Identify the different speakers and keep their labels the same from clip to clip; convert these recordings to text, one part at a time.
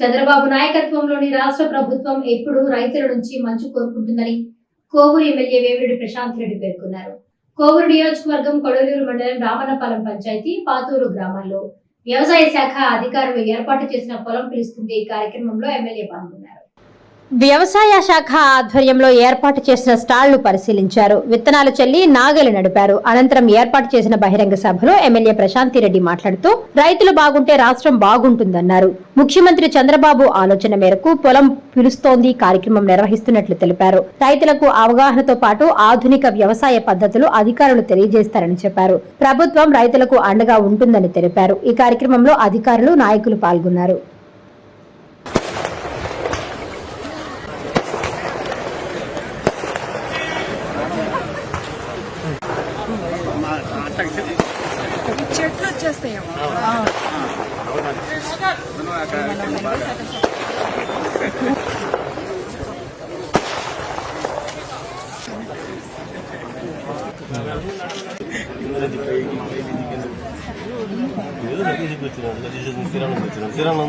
Speaker 1: చంద్రబాబు నాయకత్వంలోని రాష్ట్ర ప్రభుత్వం ఎప్పుడు రైతుల నుంచి మంచు కోరుకుంటుందని కోవూరు ఎమ్మెల్యే వేమిరెడ్డి ప్రశాంత్ రెడ్డి పేర్కొన్నారు. కోవూరు నియోజకవర్గం కొడలూరు మండలం రామన్నపాలెం పంచాయతీ పాతూరు గ్రామాల్లో వ్యవసాయ శాఖ అధికారులు ఏర్పాటు చేసిన పొలం పిలుస్తుంది ఈ కార్యక్రమంలో ఎమ్మెల్యే పాల్గొన్నారు.
Speaker 2: వ్యవసాయ శాఖ ఆధ్వర్యంలో ఏర్పాటు చేసిన స్టాళ్ళు పరిశీలించారు. విత్తనాలు చల్లి నాగలి నడిపారు. అనంతరం ఏర్పాటు చేసిన బహిరంగ సభలో ఎమ్మెల్యే ప్రశాంతిరెడ్డి మాట్లాడుతూ రైతులు బాగుంటే రాష్ట్రం బాగుంటుందన్నారు. ముఖ్యమంత్రి చంద్రబాబు ఆలోచన మేరకు పొలం పిలుస్తోంది కార్యక్రమం నిర్వహిస్తున్నట్లు తెలిపారు. రైతులకు అవగాహనతో పాటు ఆధునిక వ్యవసాయ పద్ధతులు అధికారులు తెలియజేస్తారని చెప్పారు. ప్రభుత్వం రైతులకు అండగా ఉంటుందని తెలిపారు. ఈ కార్యక్రమంలో అధికారులు నాయకులు పాల్గొన్నారు.
Speaker 3: చెట్లు వచ్చేస్తాయేమో.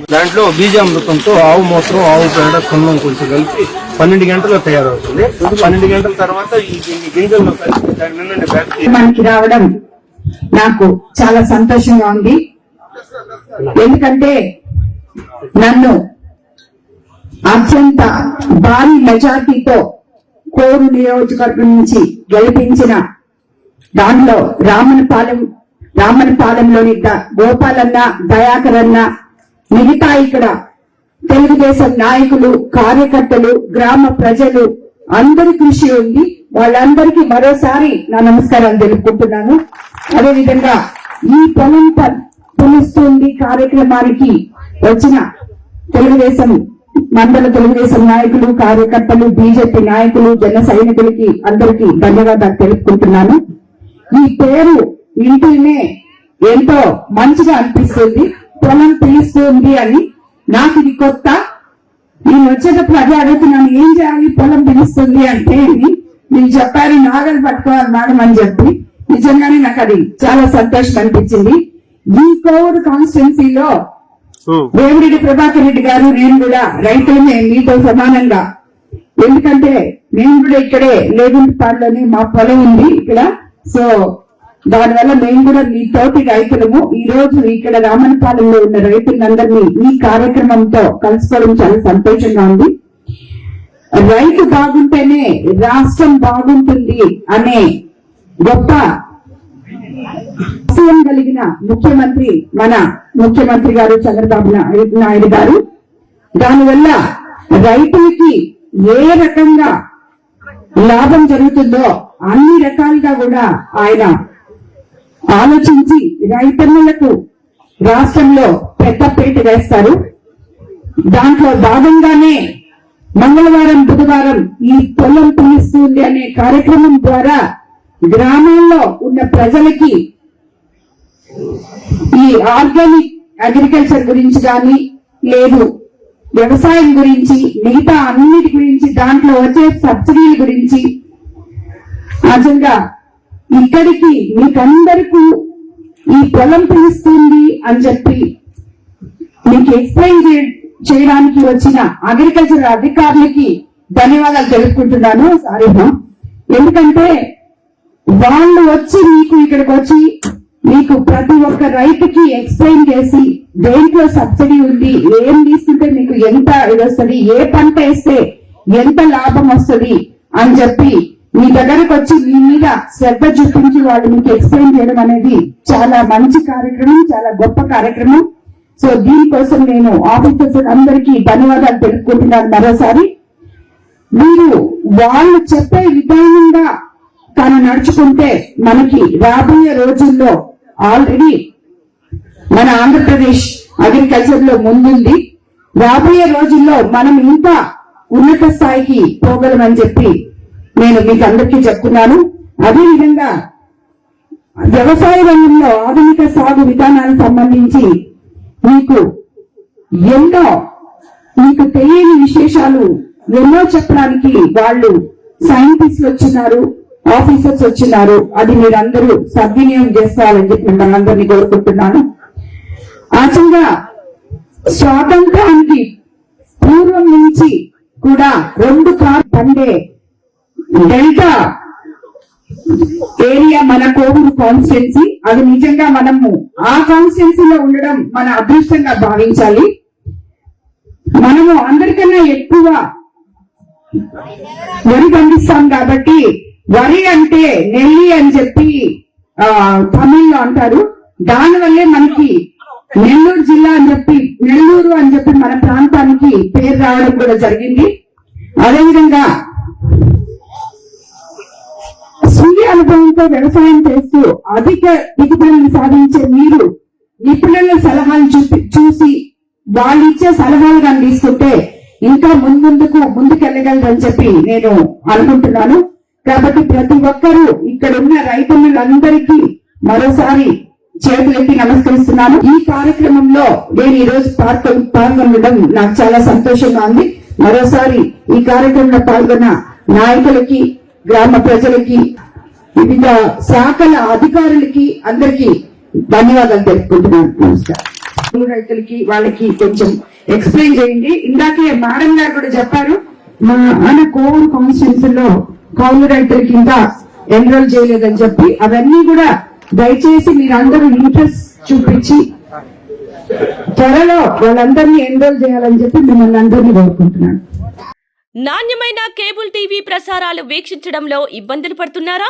Speaker 4: దాంట్లో బీజామృతంతో ఆవు మూత్రం ఆవు పేడ సున్నం కొంచెం కలిపి పన్నెండు గంటల్లో తయారవుతుంది. పన్నెండు గంటల తర్వాత ఈ గింజల్లో దాని
Speaker 5: మనకి రావడం నాకు చాలా సంతోషంగా ఉంది. ఎందుకంటే నన్ను అత్యంత భారీ మెజార్టీతో కోరు నియోజకవర్గం నుంచి గెలిపించిన దాంట్లో రామనపాలెం రామనపాలెంలోని పాలెంలోని గోపాలన్న దయాకరన్న మిగతా ఇక్కడ తెలుగుదేశం నాయకులు కార్యకర్తలు గ్రామ ప్రజలు అందరి కృషి ఉంది. వాళ్ళందరికీ మరోసారి నా నమస్కారం తెలుపుకుంటున్నాను. అదేవిధంగా ఈ పొలం పిలుస్తుంది కార్యక్రమానికి వచ్చిన తెలుగుదేశం మండల తెలుగుదేశం నాయకులు కార్యకర్తలు బీజేపీ నాయకులు జన సైనికులకి అందరికీ ధన్యవాదాలు తెలుపుకుంటున్నాను. ఈ పేరు వింటూనే ఎంతో మంచిగా అనిపిస్తుంది. పొలం పిలుస్తుంది అని నాకు ఇది కొత్త. నేను వచ్చేటప్పుడు అదే అడుగుతున్నాను ఏం చేయాలి? పొలం పిలుస్తుంది అంటే అని మీరు చెప్పారు నాగలు పట్టుకోవాలి మేడం అని చెప్పి. నిజంగానే నాకు అది చాలా సంతోషం అనిపించింది. ఈ కోవిడ్ కాన్స్టిట్యున్సీలో వేమిరెడ్డి ప్రభాకర్ రెడ్డి గారు నేను కూడా రైతులమే మీతో సమానంగా. ఎందుకంటే నేను కూడా ఇక్కడే లేగుంటపాడులోనే మా పొలం ఉంది ఇక్కడ. సో దానివల్ల మేము కూడా మీతోటి రైతులము. ఈ రోజు ఇక్కడ రామనపాలెంలో ఉన్న రైతులందరినీ ఈ కార్యక్రమంతో కలుసుకోవడం చాలా సంతోషంగా ఉంది. రైతు బాగుంటేనే రాష్ట్రం బాగుంటుంది అనే గొప్ప కలిగిన ముఖ్యమంత్రి మన ముఖ్యమంత్రి గారు చంద్రబాబు నాయుడు నాయుడు గారు. దానివల్ల రైతులకి ఏ రకంగా లాభం జరుగుతుందో అన్ని రకాలుగా కూడా ఆయన ఆలోచించి రైతన్నులకు రాష్ట్రంలో పెద్దపీట వేస్తారు. దాంట్లో భాగంగానే మంగళవారం బుధవారం ఈ పొలం పిలుస్తుంది అనే కార్యక్రమం ద్వారా గ్రామాల్లో ఉన్న ప్రజలకి ఈ ఆర్గానిక్ అగ్రికల్చర్ గురించి కానీ లేదు వ్యవసాయం గురించి మిగతా అన్నిటి గురించి దాంట్లో వచ్చే సబ్సిడీల గురించి నిజంగా ఇక్కడికి మీకందరికీ ఈ పొలం పిలుస్తుంది అని చెప్పి మీకు ఎక్స్ప్లెయిన్ చేయడానికి వచ్చిన అగ్రికల్చర్ అధికారులకి ధన్యవాదాలు తెలుపుకుంటున్నాను. సారీ ఎందుకంటే వాళ్ళు వచ్చి మీకు ఇక్కడికి వచ్చి మీకు ప్రతి ఒక్క రైతుకి ఎక్స్ప్లెయిన్ చేసి దేంట్లో సబ్సిడీ ఉంది ఏం తీసుకుంటే మీకు ఎంత ఇది వస్తుంది ఏ పంట వేస్తే ఎంత లాభం వస్తుంది అని చెప్పి మీ దగ్గరకు వచ్చి మీ మీద శ్రద్ధ చూపించి వాళ్ళు మీకు ఎక్స్ప్లెయిన్ చేయడం అనేది చాలా మంచి కార్యక్రమం చాలా గొప్ప కార్యక్రమం. సో దీనికోసం నేను ఆఫీసర్స్ అందరికీ ధన్యవాదాలు తెలుపుకుంటున్నాను మరోసారి. మీరు వాళ్ళు చెప్పే విధానంగా తను నడుచుకుంటే మనకి రాబోయే రోజుల్లో ఆల్రెడీ మన ఆంధ్రప్రదేశ్ అగ్రికల్చర్లో ముందుంది. రాబోయే రోజుల్లో మనం ఇంకా ఉన్నత స్థాయికి పోగలమని చెప్పి నేను మీకు అందరికీ చెప్తున్నాను. అదేవిధంగా వ్యవసాయ రంగంలో ఆధునిక సాగు విధానానికి సంబంధించి మీకు ఎన్నో మీకు తెలియని విశేషాలు ఎన్నో చెప్పడానికి వాళ్ళు సైంటిస్టులు వచ్చినారు ఆఫీసర్స్ వచ్చినారు. అది మీరందరూ సద్వినియోగం చేసుకోవాలని చెప్పి మిమ్మల్ని అందరినీ కోరుకుంటున్నాను. ఆచంగా స్వాతంత్రానికి పూర్వం నుంచి కూడా రెండు కార్ పండే డెల్టా ఏరియా మన కోవూరు కాన్స్టిట్యున్సీ అది నిజంగా మనము ఆ కాన్స్టిట్యున్సీలో ఉండడం మన అదృష్టంగా భావించాలి. మనము అందరికన్నా ఎక్కువ వరి పండిస్తాం కాబట్టి వరి అంటే నెల్లి అని చెప్పి తమిళ్ళో అంటారు. దానివల్లే మనకి నెల్లూరు జిల్లా అని చెప్పి నెల్లూరు అని చెప్పి మన ప్రాంతానికి పేరు రావడం కూడా జరిగింది. అదేవిధంగా అనుభవంతో వ్యవసాయం చేస్తూ అధిక దిగుబడులు సాధించే మీరు నిపుణుల సలహాలు చూపి చూసి వాళ్ళు ఇచ్చే సలహాలు కానీ తీసుకుంటే ఇంకా ముందుకు ముందుకెళ్ళగలరని చెప్పి నేను అనుకుంటున్నాను. కాబట్టి ప్రతి ఒక్కరూ ఇక్కడ ఉన్న రైతులందరికీ మరోసారి చేతులెత్తి నమస్కరిస్తున్నాను. ఈ కార్యక్రమంలో నేను ఈ రోజు పాల్గొనడం నాకు చాలా సంతోషంగా ఉంది. మరోసారి ఈ కార్యక్రమంలో పాల్గొన్న నాయకులకి గ్రామ ప్రజలకి వివిధ శాఖల అధికారులకి అందరికీ ధన్యవాదాలు తెలుపుకుంటున్నాను. నమస్కారం. రైతులకి వాళ్ళకి కొంచెం ఎక్స్ప్లెయిన్ చేయండి. ఇందాకే మేడం గారు కూడా చెప్పారు మా మన కోవూరు కాన్స్టిట్యూన్సీలో కౌలు రైతులకి ఇంకా ఎన్రోల్ చేయలేదని చెప్పి అవన్నీ కూడా దయచేసి మీరందరూ ఇంట్రెస్ట్ చూపించి త్వరలో వాళ్ళందరినీ ఎన్రోల్ చేయాలని చెప్పి మిమ్మల్ని అందరినీ కోరుకుంటున్నాను.
Speaker 6: నాణ్యమైన కేబుల్ టీవీ ప్రసారాలు వీక్షించడంలో ఇబ్బందులు పడుతున్నారా?